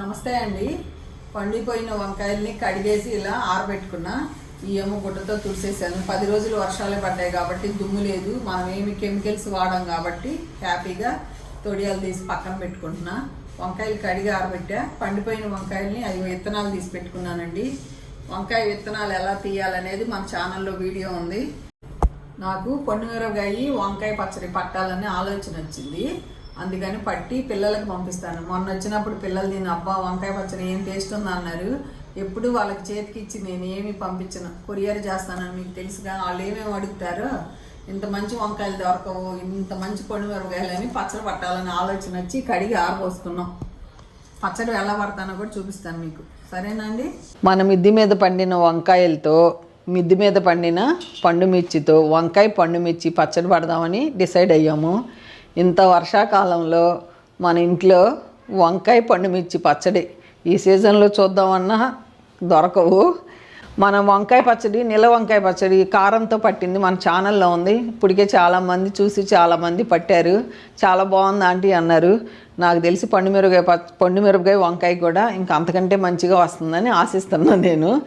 నమస్తే అండి. పండిపోయిన వంకాయల్ని కడిగేసి ఇలా ఆరబెట్టుకున్నా. ఈ ఏమో గుడ్డతో తుడిసేసాను. పది రోజులు వర్షాలే పడ్డాయి కాబట్టి దుమ్ము లేదు. మనం ఏమి కెమికల్స్ వాడం కాబట్టి హ్యాపీగా తొడియాలు తీసి పక్కన పెట్టుకుంటున్నా. వంకాయలు కడిగి ఆరబెట్టా. పండిపోయిన వంకాయల్ని అవి విత్తనాలు తీసి పెట్టుకున్నానండి. వంకాయ విత్తనాలు ఎలా తీయాలనేది మన ఛానల్లో వీడియో ఉంది. నాకు పండుమిరపకాయ వంకాయ పచ్చడి పట్టాలని ఆలోచన వచ్చింది. అందుకని పట్టి పిల్లలకు పంపిస్తాను. మొన్న వచ్చినప్పుడు పిల్లలు దీని అబ్బా వంకాయ పచ్చడి ఏం టేస్ట్ ఉంది? అన్నారు. ఎప్పుడు వాళ్ళకి చేతికి ఇచ్చి నేను ఏమి పంపించను. కొరియర్ చేస్తానని మీకు తెలుసుగా వాళ్ళు ఏమేమి అడుగుతారో ఇంత మంచి వంకాయలు దొరకవు ఇంత మంచి పండుమిరపకాయలు అని పచ్చడి పట్టాలని ఆలోచన వచ్చి కడిగి ఆరబోసుకున్నాం. పచ్చడి ఎలా పడతానో కూడా చూపిస్తాను మీకు. సరేనండి మన మిద్ది మీద పండిన వంకాయలతో మిద్ది మీద పండిన పండు మిర్చితో వంకాయ పండు మిర్చి పచ్చడి పడదామని డిసైడ్ అయ్యాము. ఇంత వర్షాకాలంలో మన ఇంట్లో వంకాయ పండు మిర్చి పచ్చడి ఈ సీజన్లో చూద్దామన్నా దొరకవు. మన వంకాయ పచ్చడి నిల వంకాయ పచ్చడి కారంతో పట్టింది మన ఛానల్లో ఉంది. ఇప్పటికే చాలామంది చూసి చాలామంది పట్టారు. చాలా బాగుంది ఆంటీ అన్నారు. నాకు తెలిసి పండు మిరపకాయ పచ్చ పండు మిరపకాయ వంకాయ కూడా ఇంకా అంతకంటే మంచిగా వస్తుందని ఆశిస్తున్నాను నేను.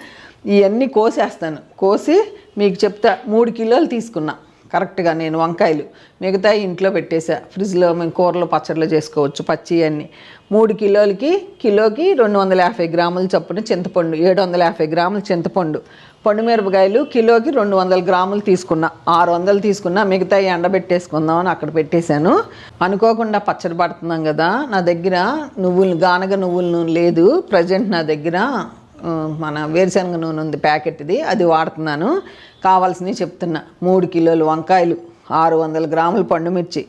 ఇవన్నీ కోసేస్తాను. కోసి మీకు చెప్తా మూడు కిలోలు తీసుకున్నా. కరెక్ట్గా నేను వంకాయలు మిగతా ఇంట్లో పెట్టేసా. ఫ్రిడ్జ్లో మేము కూరలు పచ్చళ్ళు చేసుకోవచ్చు పచ్చి అన్నీ. మూడు కిలోలకి కిలోకి రెండు వందల యాభై గ్రాముల చొప్పున చింతపండు ఏడు వందల యాభై గ్రాముల చింతపండు. పండు మిరపకాయలు కిలోకి రెండు వందల గ్రాములు తీసుకున్నా. ఆరు వందలు తీసుకున్నా మిగతా ఎండబెట్టేసుకుందామని అక్కడ పెట్టేశాను. అనుకోకుండా పచ్చడి పడుతున్నాం కదా నా దగ్గర నువ్వులు గానగ నువ్వులు లేదు. ప్రజెంట్ నా దగ్గర మన వేరుశనగ నూనె ఉంది ప్యాకెట్ది అది వాడుతున్నాను. కావాల్సినవి చెప్తున్నా. మూడు కిలోలు వంకాయలు ఆరు వందల గ్రాములు పండుమిర్చి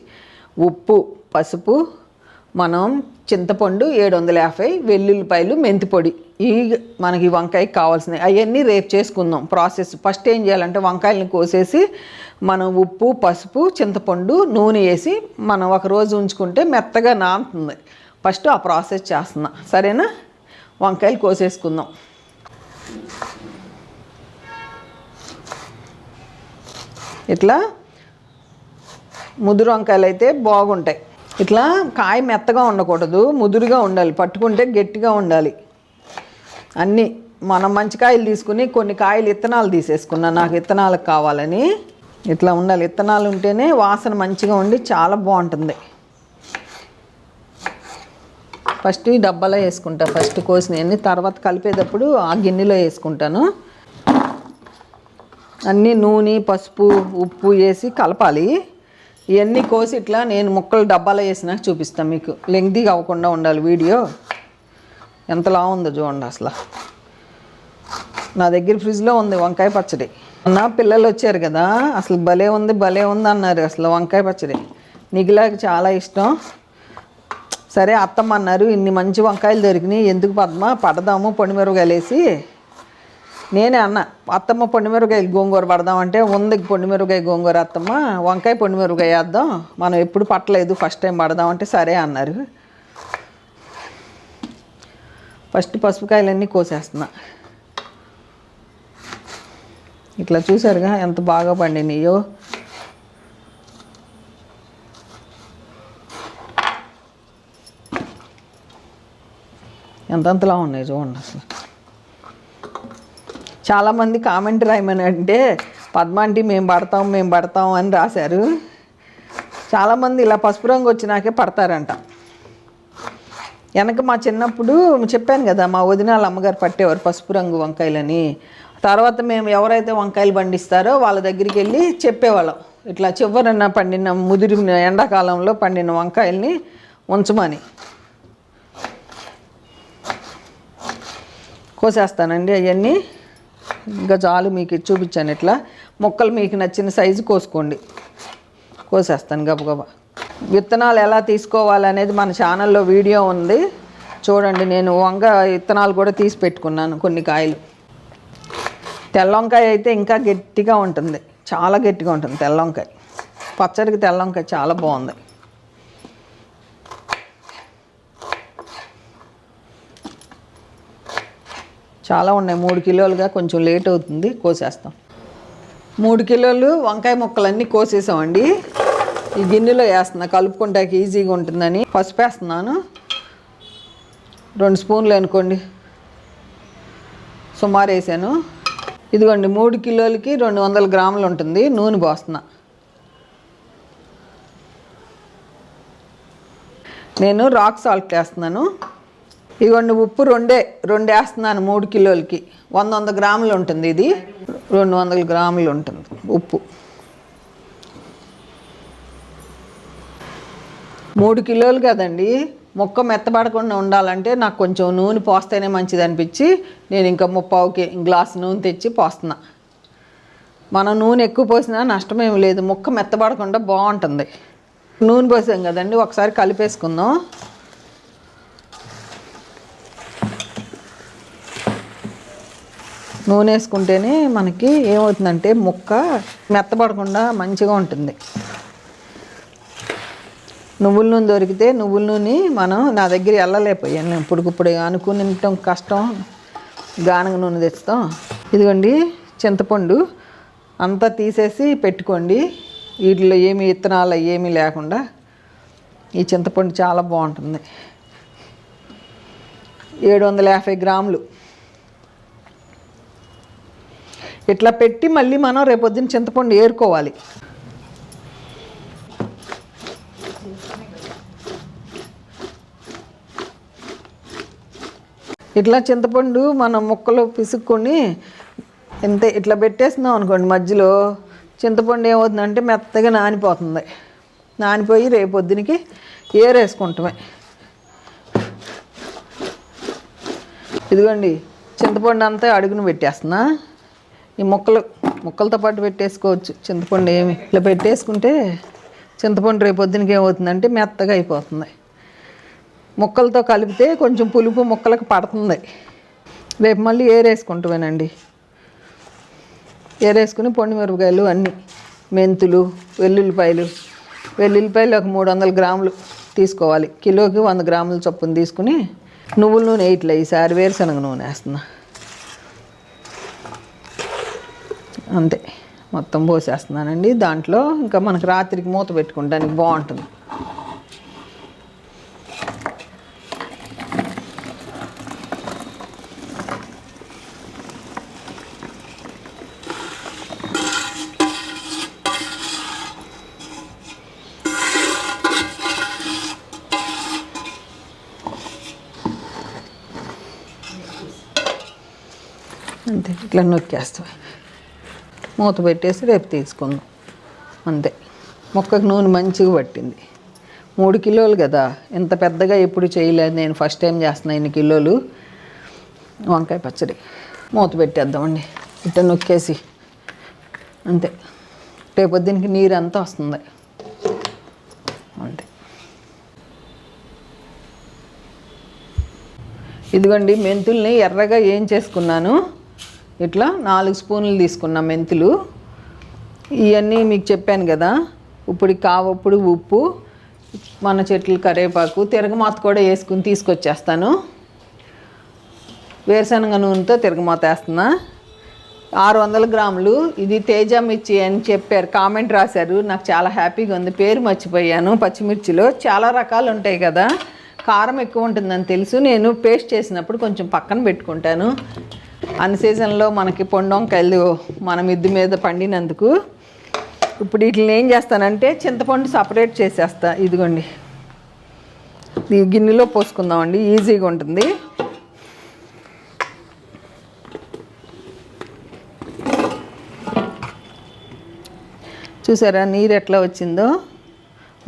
ఉప్పు పసుపు మనం చింతపండు ఏడు వందల యాభై వెల్లుల్లిపాయలు మెంతి పొడి. ఈ మనకి వంకాయకి కావాల్సినవి. అవన్నీ రేపు చేసుకుందాం. ప్రాసెస్ ఫస్ట్ ఏం చేయాలంటే వంకాయలను కోసేసి మనం ఉప్పు పసుపు చింతపండు నూనె వేసి మనం ఒక రోజు ఉంచుకుంటే మెత్తగా నానుతుంది. ఫస్ట్ ఆ ప్రాసెస్ చేస్తున్నా. సరేనా? వంకాయలు కోసేసుకుందాం. ఇట్లా ముదురు వంకాయలు అయితే బాగుంటాయి. ఇట్లా కాయ మెత్తగా ఉండకూడదు ముదురుగా ఉండాలి పట్టుకుంటే గట్టిగా ఉండాలి. అన్నీ మనం మంచి కాయలు తీసుకుని కొన్ని కాయలు ఇత్తనాలు తీసేసుకున్నా నాకు ఇత్తనాలకు కావాలని. ఇట్లా ఉండాలి ఇత్తనాలు ఉంటేనే వాసన మంచిగా ఉండి చాలా బాగుంటుంది. ఫస్ట్ ఈ డబ్బాలో వేసుకుంటా. ఫస్ట్ కోసినవన్నీ తర్వాత కలిపేటప్పుడు ఆ గిన్నెలో వేసుకుంటాను. అన్నీ నూనె పసుపు ఉప్పు వేసి కలపాలి. ఇవన్నీ కోసి ఇట్లా నేను ముక్కలు డబ్బాలో వేసినాక చూపిస్తాను మీకు. లెంగ్దీగా అవ్వకుండా ఉండాలి వీడియో. ఎంతలా ఉందో చూడండి అసలు. నా దగ్గర ఫ్రిడ్జ్లో ఉంది వంకాయ పచ్చడి. నా పిల్లలు వచ్చారు కదా. అసలు భలే ఉంది భలే ఉంది అన్నారు అసలు వంకాయ పచ్చడి. నిగిలాకి చాలా ఇష్టం. సరే అత్తమ్మ అన్నారు ఇన్ని మంచి వంకాయలు దొరికినాయి ఎందుకు పద్మ? పడదాము పొడిమిరపకాయలు వేసి నేనే అన్న అత్తమ్మ పొండిమిరపకాయ గోంగూర పడదామంటే ఉంది పొండిమిరపకాయ గోంగూర అత్తమ్మ వంకాయ పొండిమిరపకాయ వేద్దాం. మనం ఎప్పుడు పట్టలేదు ఫస్ట్ టైం పడదామంటే సరే అన్నారు. ఫస్ట్ పసుపుకాయలన్నీ కోసేస్తున్నా. ఇట్లా చూసారుగా ఎంత బాగా పండినాయో. ఎంతంతలా ఉన్నాయి చూడండి అసలు. చాలామంది కామెంట్ రాయమని అంటే పద్మాంటి మేము పడతాం మేము పడతాం అని రాశారు. చాలామంది ఇలా పసుపు రంగు వచ్చినాకే పడతారంట. వెనక మా చిన్నప్పుడు చెప్పాను కదా మా వదిన వాళ్ళ అమ్మగారు పట్టేవారు పసుపు రంగు వంకాయలని. తర్వాత మేము ఎవరైతే వంకాయలు పండిస్తారో వాళ్ళ దగ్గరికి వెళ్ళి చెప్పేవాళ్ళం. ఇట్లా చివరన పండిన ముదిరిన ఎండాకాలంలో పండిన వంకాయల్ని ఉంచమని. కోసేస్తానండి అవన్నీ. ఇంకా చాలు మీకు చూపించాను ఇట్లా. మొక్కలు మీకు నచ్చిన సైజు కోసుకోండి. కోసేస్తాను గబగబా విత్తనాలు ఎలా తీసుకోవాలనేది మన ఛానల్లో వీడియో ఉంది. చూడండి నేను వంగ విత్తనాలు కూడా తీసి పెట్టుకున్నాను కొన్ని కాయలు. తెల్ల వంకాయ అయితే ఇంకా గట్టిగా ఉంటుంది. చాలా గట్టిగా ఉంటుంది తెల్ల వంకాయ పచ్చడికి తెల్ల వంకాయ చాలా బాగుంది. చాలా ఉన్నాయి. మూడు కిలోలుగా కొంచెం లేట్ అవుతుంది. కోసేస్తాం. మూడు కిలోలు వంకాయ ముక్కలన్నీ కోసేసామండి. ఈ గిన్నెలో వేస్తున్నా. కలుపుకుంటాకి ఈజీగా ఉంటుందని పసుపు వేస్తున్నాను. రెండు స్పూన్లు అనుకోండి. సుమారు వేసాను. ఇదిగోండి మూడు కిలోలకి రెండు వందల గ్రాములు ఉంటుంది. నూనె పోస్తున్నా. నేను రాక్ సాల్ట్ వేస్తున్నాను. ఇదిగోండి ఉప్పు రెండే రెండు వేస్తున్నాను మూడు కిలోలకి. వంద వంద గ్రాములు ఉంటుంది ఇది. రెండు వందల గ్రాములు ఉంటుంది ఉప్పు. మూడు కిలోలు కదండి. ముక్క మెత్తబడకుండా ఉండాలంటే నాకు కొంచెం నూనె పోస్తేనే మంచిది అనిపించి నేను ఇంకా ముప్పావుకి గ్లాస్ నూనె తెచ్చి పోస్తున్నా. మనం నూనె ఎక్కువ పోసినా నష్టమేమి లేదు. ముక్క మెత్తబడకుండా బాగుంటుంది. నూనె పోసాం కదండి ఒకసారి కలిపేసుకుందాం. నూనె వేసుకుంటేనే మనకి ఏమవుతుందంటే ముక్క మెత్తపడకుండా మంచిగా ఉంటుంది. నువ్వుల నూనె దొరికితే నువ్వుల నూనె మనం నా దగ్గర వెళ్ళలేకపోయాను నేను ఇప్పుడు అనుకుని తినటం కష్టం. గానగ నూనె తెస్తాం ఇదిగోండి చింతపండు. అంతా తీసేసి పెట్టుకోండి. వీటిలో ఏమి విత్తనాలు ఏమీ లేకుండా. ఈ చింతపండు చాలా బాగుంటుంది. ఏడు వందల యాభై గ్రాములు. ఇట్లా పెట్టి మళ్ళీ మనం రేపొద్దున చింతపండు ఏరుకోవాలి. ఇట్లా చింతపండు మనం ముక్కలు పిసుక్కొని ఎంత ఇట్లా పెట్టేస్తున్నాం అనుకోండి మధ్యలో. చింతపండు ఏమవుతుందంటే మెత్తగా నానిపోతుంది. నానిపోయి రేపొద్దునికి ఏరేసుకుంటామే. ఇదిగోండి చింతపండు అంతా అడుగును పెట్టేస్తున్నా. ఈ ముక్కలు ముక్కలతో పాటు పెట్టేసుకోవచ్చు. చింతపండు ఏమి ఇట్లా పెట్టేసుకుంటే చింతపండు రేపు పొద్దునకి ఏమవుతుందంటే మెత్తగా అయిపోతుంది. ముక్కలతో కలిపితే కొంచెం పులుపు ముక్కలకు పడుతుంది. రేపు మళ్ళీ ఏరేసుకుంటామేనండి ఏరేసుకుని పొండి మిరపకాయలు అన్నీ మెంతులు వెల్లుల్లిపాయలు వెల్లుల్లిపాయలు ఒక మూడు వందల గ్రాములు తీసుకోవాలి. కిలోకి వంద గ్రాముల చొప్పున తీసుకుని నువ్వుల నూనె వేయట్లే ఈసారి వేరుశనగ నూనె వేస్తున్నా. అంతే. మొత్తం పోసేస్తున్నానండి. దాంట్లో ఇంకా మనకు రాత్రికి మూత పెట్టుకుంటానికి బాగుంటుంది. అంతే. ఇట్లా నొక్కేస్తాం. మూత పెట్టేసి రేపు తీసుకుందాం. అంతే. మొక్కకు నూనె మంచిగా పట్టింది. మూడు కిలోలు కదా. ఇంత పెద్దగా ఎప్పుడు చేయలేదు. నేను ఫస్ట్ టైం చేస్తున్నా ఇన్ని కిలోలు. వంకాయ పచ్చడి. మూత పెట్టేద్దామండి. ఇట్ట నొక్కేసి. అంతే. రేపు దీనికి నీరు అంతా వస్తుంది. అంతే. ఇదిగోండి మెంతుల్ని ఎర్రగా ఏం చేసుకున్నాను? ఇట్లా నాలుగు స్పూన్లు తీసుకున్న మెంతులు. ఇవన్నీ మీకు చెప్పాను కదా ఇప్పుడు కావప్పుడు ఉప్పు మన చెట్లు కరివేపాకు తిరగమాత కూడా వేసుకుని తీసుకొచ్చేస్తాను. వేరుశనగ నూనెతో తిరగమాత వేస్తున్నా. ఆరు వందల గ్రాములు ఇది తేజ మిర్చి అని చెప్పారు కామెంట్ రాశారు. నాకు చాలా హ్యాపీగా ఉంది పేరు మర్చిపోయాను పచ్చిమిర్చిలో. చాలా రకాలు ఉంటాయి కదా కారం ఎక్కువ ఉంటుందని తెలుసు. నేను పేస్ట్ చేసినప్పుడు కొంచెం పక్కన పెట్టుకుంటాను. అన్ని సీజన్లో మనకి పొండొంకాయలు మన మిద్ది మీద పండినందుకు ఇప్పుడు వీటిని ఏం చేస్తానంటే చింతపండు సపరేట్ చేసేస్తా ఇదిగోండి. ఈ గిన్నెలో పోసుకుందామండి ఈజీగా ఉంటుంది. చూసారా నీరు ఎట్లా వచ్చిందో?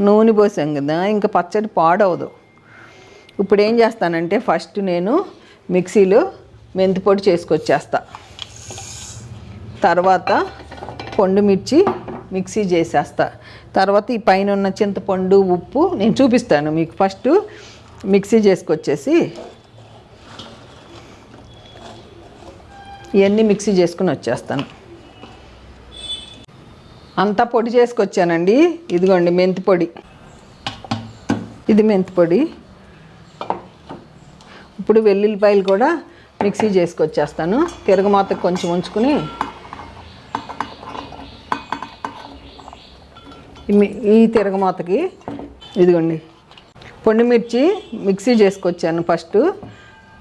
నూనె పోసాం కదా ఇంకా పచ్చడి పాడవదు. ఇప్పుడు ఏం చేస్తానంటే ఫస్ట్ నేను మిక్సీలో మెంతి పొడి చేసుకొచ్చేస్తా. తర్వాత పండు మిర్చి మిక్సీ చేసేస్తా. తర్వాత ఈ పైన ఉన్న చింతపండు ఉప్పు నేను చూపిస్తాను మీకు ఫస్ట్. మిక్సీ చేసుకొచ్చేసి ఇవన్నీ మిక్సీ చేసుకుని వచ్చేస్తాను. అంతా పొడి చేసుకొచ్చానండి. ఇదిగోండి మెంతి పొడి ఇది మెంతి పొడి ఇప్పుడు వెల్లుల్లిపాయలు కూడా మిక్సీ చేసుకొచ్చేస్తాను. తిరగమాత కొంచెం ఉంచుకుని ఈ తిరగమాతకి ఇదిగోండి. పొండి మిర్చి మిక్సీ చేసుకొచ్చాను ఫస్ట్.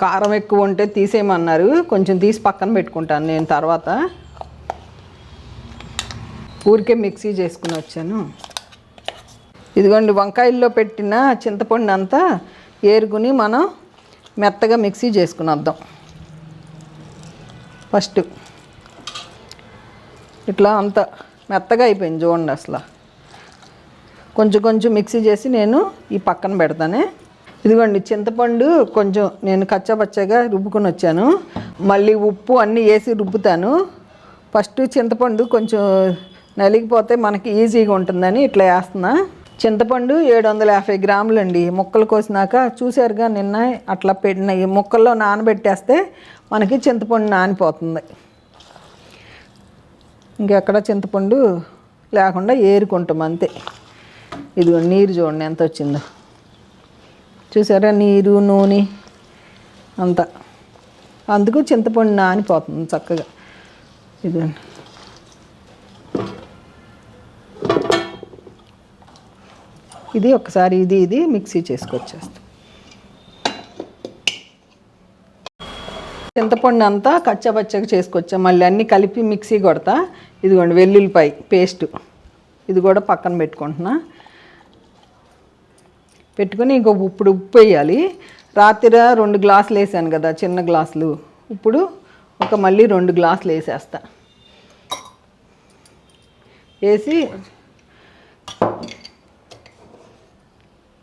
కారం ఎక్కువ ఉంటే తీసేయమన్నారు. కొంచెం తీసి పక్కన పెట్టుకుంటాను నేను తర్వాత. ఊరికే మిక్సీ చేసుకుని వచ్చాను. ఇదిగోండి వంకాయల్లో పెట్టిన చింతపండు అంతా ఏరుకుని మనం మెత్తగా మిక్సీ చేసుకుని వద్దాం. ఫస్ట్. ఇట్లా అంత మెత్తగా అయిపోయింది చూడండి అసలు. కొంచెం కొంచెం మిక్సీ చేసి నేను ఈ పక్కన పెడతానే. ఇదిగోండి చింతపండు కొంచెం నేను కచ్చాపచ్చగా రుబ్బుకొని వచ్చాను. మళ్ళీ ఉప్పు అన్నీ వేసి రుబ్బుతాను. ఫస్ట్ చింతపండు కొంచెం నలిగిపోతే మనకి ఈజీగా ఉంటుందని ఇట్లా వేస్తున్నా. చింతపండు ఏడు వందల యాభై గ్రాములు అండి ముక్కలు కోసినాక చూసారుగా నిన్న అట్లా పెట్టిన ఈ ముక్కల్లో నానబెట్టేస్తే మనకి చింతపండు నానిపోతుంది. ఇంకెక్కడ చింతపండు లేకుండా ఏరుకుంటాం అంతే. ఇదిగో నీరు చూడండి ఎంత వచ్చిందో. చూసారా నీరు నూనె అంతా. అందుకు చింతపండు నానిపోతుంది చక్కగా. ఇదిగోండి. ఇది ఒకసారి ఇది ఇది మిక్సీ చేసుకొచ్చేస్తాం. చింతపండు అంతా కచ్చపచ్చగా చేసుకొచ్చా. మళ్ళీ అన్నీ కలిపి మిక్సీ కొడతా. ఇదిగోండి వెల్లుల్లిపాయ పేస్ట్. ఇది కూడా పక్కన పెట్టుకుంటున్నా. పెట్టుకొని ఇంకో ఇప్పుడు ఉప్పు వేయాలి. రాత్రి రెండు గ్లాసులు వేసాను కదా చిన్న గ్లాసులు. ఇప్పుడు ఒక మళ్ళీ రెండు గ్లాసులు వేసేస్తా. వేసి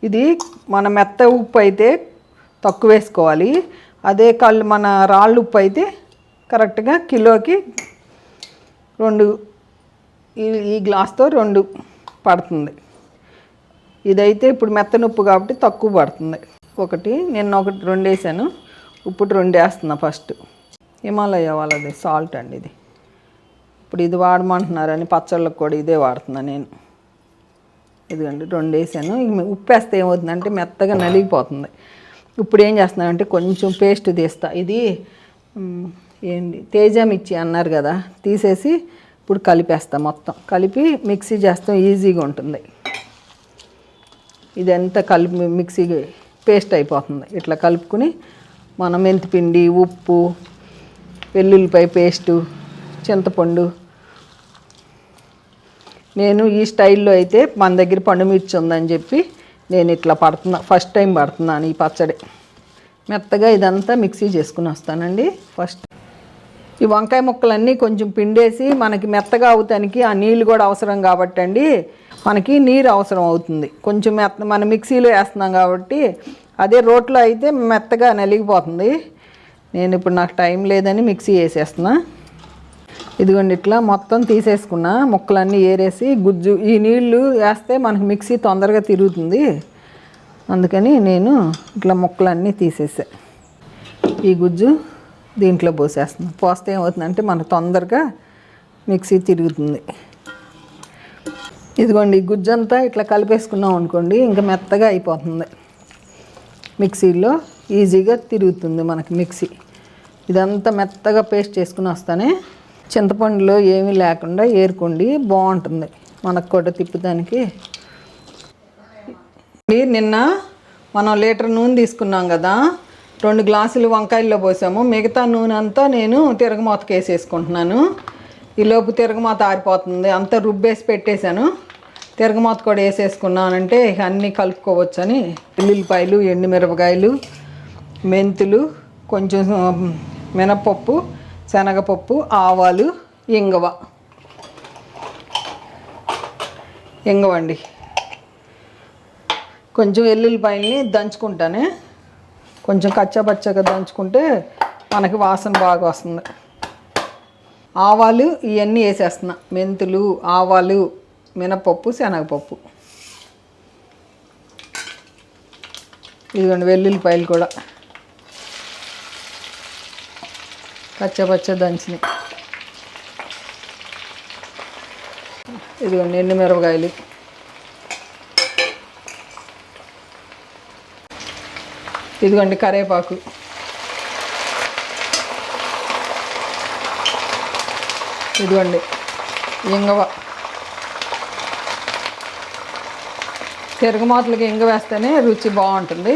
ఇది మన మెత్త ఉప్పు అయితే తక్కువ వేసుకోవాలి. అదే కళ్ళు మన రాళ్ళు ఉప్పు అయితే కరెక్ట్గా కిలోకి రెండు ఈ ఈ గ్లాస్తో రెండు పడుతుంది. ఇదైతే ఇప్పుడు మెత్తనుప్పు కాబట్టి తక్కువ పడుతుంది. ఒకటి నేను ఒకటి రెండు వేసాను. ఇప్పుడు రెండు వేస్తున్నా ఫస్ట్. హిమాలయ వాళ్ళది సాల్ట్ అండి ఇది. ఇప్పుడు ఇది వాడమంటున్నారని పచ్చళ్ళకు కూడా ఇదే వాడుతున్నా నేను. ఇదిగోండి రెండు వేసాను ఇక ఉప్పు వేస్తే ఏమవుతుందంటే మెత్తగా నలిగిపోతుంది. ఇప్పుడు ఏం చేస్తున్నానంటే కొంచెం పేస్ట్ తీస్తా. ఇది ఏంటి తేజ మిర్చి అన్నారు కదా తీసేసి ఇప్పుడు కలిపేస్తా మొత్తం. కలిపి మిక్సీ చేస్తాం ఈజీగా ఉంటుంది. ఇదంతా కలిపి మిక్సీ పేస్ట్ అయిపోతుంది. ఇట్లా కలుపుకుని మనం మెంతిపిండి ఉప్పు వెల్లుల్లిపాయ పేస్టు చింతపండు నేను ఈ స్టైల్లో అయితే మన దగ్గర పండు మిర్చి ఉందని చెప్పి నేను ఇట్లా పడుతున్నా ఫస్ట్ టైం పడుతున్నాను ఈ పచ్చడి. మెత్తగా ఇదంతా మిక్సీ చేసుకుని వస్తానండి. ఫస్ట్ ఈ వంకాయ ముక్కలన్నీ కొంచెం పిండేసి మనకి మెత్తగా అవుతానికి ఆ నీళ్ళు కూడా అవసరం కాబట్టి అండి మనకి నీరు అవసరం అవుతుంది. కొంచెం మెత్త మన మిక్సీలో వేస్తున్నాం కాబట్టి అదే రోట్లో అయితే మెత్తగా నలిగిపోతుంది. నేను ఇప్పుడు నాకు టైం లేదని మిక్సీ వేసేస్తున్నా. ఇదిగోండి ఇట్లా మొత్తం తీసేసుకున్నా ముక్కలన్నీ ఏరేసి గుజ్జు ఈ నీళ్ళు వేస్తే మనకు మిక్సీ తొందరగా తిరుగుతుంది. అందుకని నేను ఇట్లా ముక్కలన్నీ తీసేసా. ఈ గుజ్జు దీంట్లో పోసేస్తున్నాను పోస్తే ఏమవుతుందంటే మనకు తొందరగా మిక్సీ తిరుగుతుంది. ఇదిగోండి ఈ గుజ్జు అంతా ఇట్లా కలిపేసుకున్నాం అనుకోండి ఇంకా మెత్తగా అయిపోతుంది. మిక్సీలో ఈజీగా తిరుగుతుంది మనకి మిక్సీ. ఇదంతా మెత్తగా పేస్ట్ చేసుకుని వస్తానే చింతపండులో ఏమీ లేకుండా ఏరుకోండి. బాగుంటుంది. మనకు కూడా తిప్పుదానికి నిన్న మనం లీటర్ నూనె తీసుకున్నాం కదా. రెండు గ్లాసులు వంకాయల్లో పోసాము. మిగతా నూనె అంతా నేను తిరగమూతకి వేసేసుకుంటున్నాను. ఈలోపు తిరగమాత ఆరిపోతుంది. అంతా రుబ్బేసి పెట్టేశాను. తిరగమాత కూడా వేసేసుకున్నానంటే అన్నీ కలుపుకోవచ్చని. ఎల్లుల్లిపాయలు ఎండుమిరపకాయలు మెంతులు కొంచెం మినపప్పు శనగపప్పు ఆవాలు ఇంగవ. ఇంగవండి కొంచెం వెల్లుల్లిపాయల్ని దంచుకుంటానే. కొంచెం కచ్చాపచ్చగా దంచుకుంటే మనకి వాసన బాగా వస్తుంది. ఆవాలు ఇవన్నీ వేసేస్తున్నా. మెంతులు ఆవాలు మినపప్పు శనగపప్పు. ఇదిగోండి వెల్లుల్లిపాయలు కూడా. పచ్చపచ్చ దంచినాయి ఇదిగోండి ఎండు మిరపకాయలు. ఇదిగోండి కరేపాకు. ఇదిగోండి ఇంగవ. తిరగమాతలకి ఇంగ వేస్తేనే రుచి బాగుంటుంది.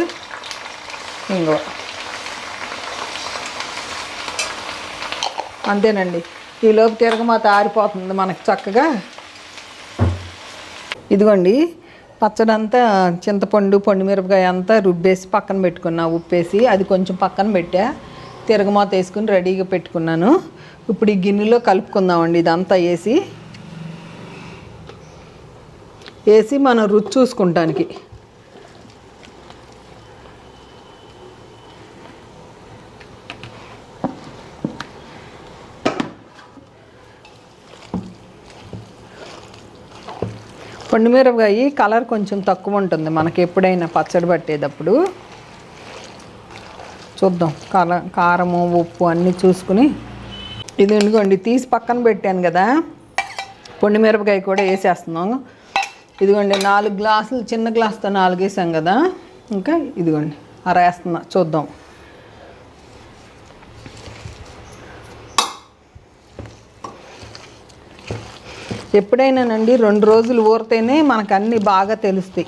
ఇంగవ. అంతేనండి. ఈలోపు తిరగమాత ఆరిపోతుంది మనకు చక్కగా. ఇదిగోండి పచ్చడి అంతా చింతపండు పండు మిరపకాయ అంతా రుబ్బేసి పక్కన పెట్టుకున్నా ఉప్పేసి అది కొంచెం పక్కన పెట్టా. తిరగమాత వేసుకుని రెడీగా పెట్టుకున్నాను. ఇప్పుడు ఈ గిన్నెలో కలుపుకుందామండి ఇదంతా వేసి. వేసి మనం రుచి చూసుకుంటానికి. పండుమిరపకాయ కలర్ కొంచెం తక్కువ ఉంటుంది. మనకి ఎప్పుడైనా పచ్చడి పట్టేటప్పుడు చూద్దాం. కల కారము ఉప్పు అన్నీ చూసుకుని ఇది ఎందుకోండి? తీసి పక్కన పెట్టాను కదా. పొండి మిరపకాయ కూడా వేసేస్తున్నాం. ఇదిగోండి నాలుగు గ్లాసులు చిన్న గ్లాస్తో నాలుగు వేసాం కదా. ఇంకా ఇదిగోండి అర వేస్తున్నా చూద్దాం. ఎప్పుడైనానండి రెండు రోజులు ఊరితేనే మనకు అన్నీ బాగా తెలుస్తాయి.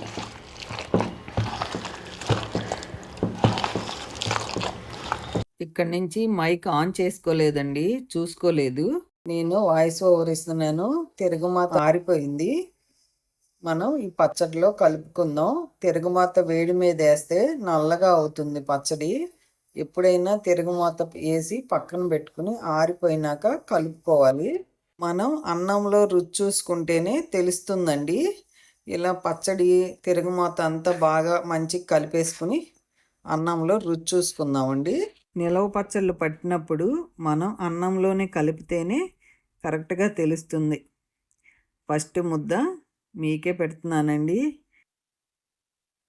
ఇక్కడ నుంచి మైక్ ఆన్ చేసుకోలేదండి చూసుకోలేదు. నేను వాయిస్ ఓవర్ ఇస్తున్నాను తిరుగుమాత ఆరిపోయింది. మనం ఈ పచ్చడిలో కలుపుకుందాం. తిరుగుమాత వేడి మీద వేస్తే నల్లగా అవుతుంది పచ్చడి. ఎప్పుడైనా తిరుగుమాత వేసి పక్కన పెట్టుకుని ఆరిపోయినాక కలుపుకోవాలి. మనం అన్నంలో రుచి చూసుకుంటేనే తెలుస్తుందండి. ఇలా పచ్చడి తిరుగుమాత అంతా బాగా మంచిగా కలిపేసుకుని అన్నంలో రుచి చూసుకుందామండి. నిలవ పచ్చళ్ళు పట్టినప్పుడు మనం అన్నంలోనే కలిపితేనే కరెక్ట్గా తెలుస్తుంది. ఫస్ట్ ముద్ద మీకే పెడుతున్నానండి.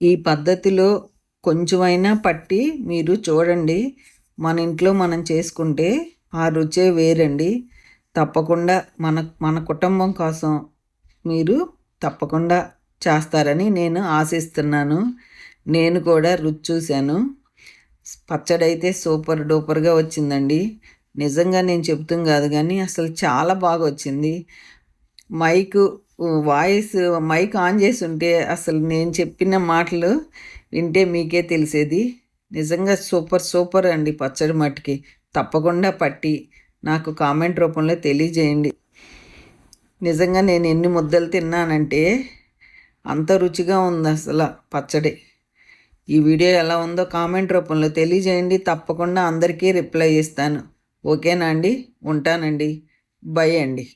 ఈ పద్ధతిలో కొంచెమైనా పట్టి మీరు చూడండి. మన ఇంట్లో మనం చేసుకుంటే ఆ రుచే వేరండి. తప్పకుండా మన మన కుటుంబం కోసం మీరు తప్పకుండా చేస్తారని నేను ఆశిస్తున్నాను. నేను కూడా రుచి చూశాను. పచ్చడి అయితే సూపర్ డూపర్గా వచ్చిందండి. నిజంగా నేను చెప్తాం కాదు కానీ అసలు చాలా బాగా వచ్చింది. మైక్ వాయిస్ మైక్ ఆన్ చేసి ఉంటే అసలు నేను చెప్పిన మాటలు వింటే మీకే తెలిసేది. నిజంగా సూపర్ సూపర్ అండి పచ్చడి మట్టుకి. తప్పకుండా పట్టి నాకు కామెంట్ రూపంలో తెలియజేయండి. నిజంగా నేను ఎన్ని ముద్దలు తిన్నానంటే అంత రుచిగా ఉంది అసలు పచ్చడి. ఈ వీడియో ఎలా ఉందో కామెంట్ రూపంలో తెలియజేయండి. తప్పకుండా అందరికీ రిప్లై ఇస్తాను. ఓకేనా అండి? ఉంటానండి. బై అండి.